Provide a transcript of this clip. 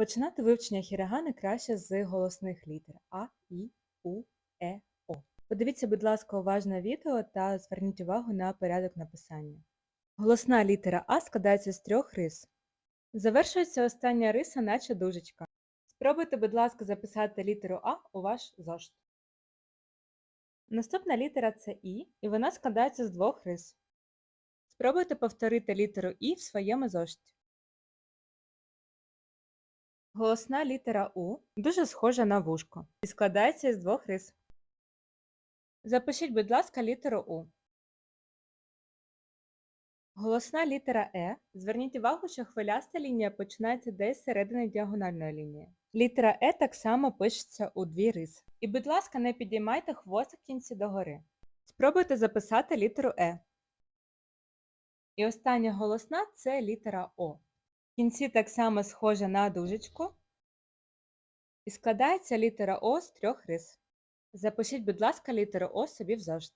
Починати вивчення хірагани краще з голосних літер А, І, У, Е, О. Подивіться, будь ласка, уважно відео та зверніть увагу на порядок написання. Голосна літера А складається з трьох рис. Завершується остання риса, наче дужечка. Спробуйте, будь ласка, записати літеру А у ваш зошит. Наступна літера це І, і вона складається з двох рис. Спробуйте повторити літеру І в своєму зошиті. Голосна літера У дуже схожа на вушко і складається з двох рис. Запишіть, будь ласка, літеру У. Голосна літера Е. Зверніть увагу, що хвиляста лінія починається десь середини діагональної лінії. Літера Е так само пишеться у дві риси. І, будь ласка, не підіймайте хвостик в кінці догори. Спробуйте записати літеру Е. І остання голосна це літера О. Кінці так само схожа на дужечку. І складається літера О з трьох рис. Запишіть, будь ласка, літеру О собі в зошит.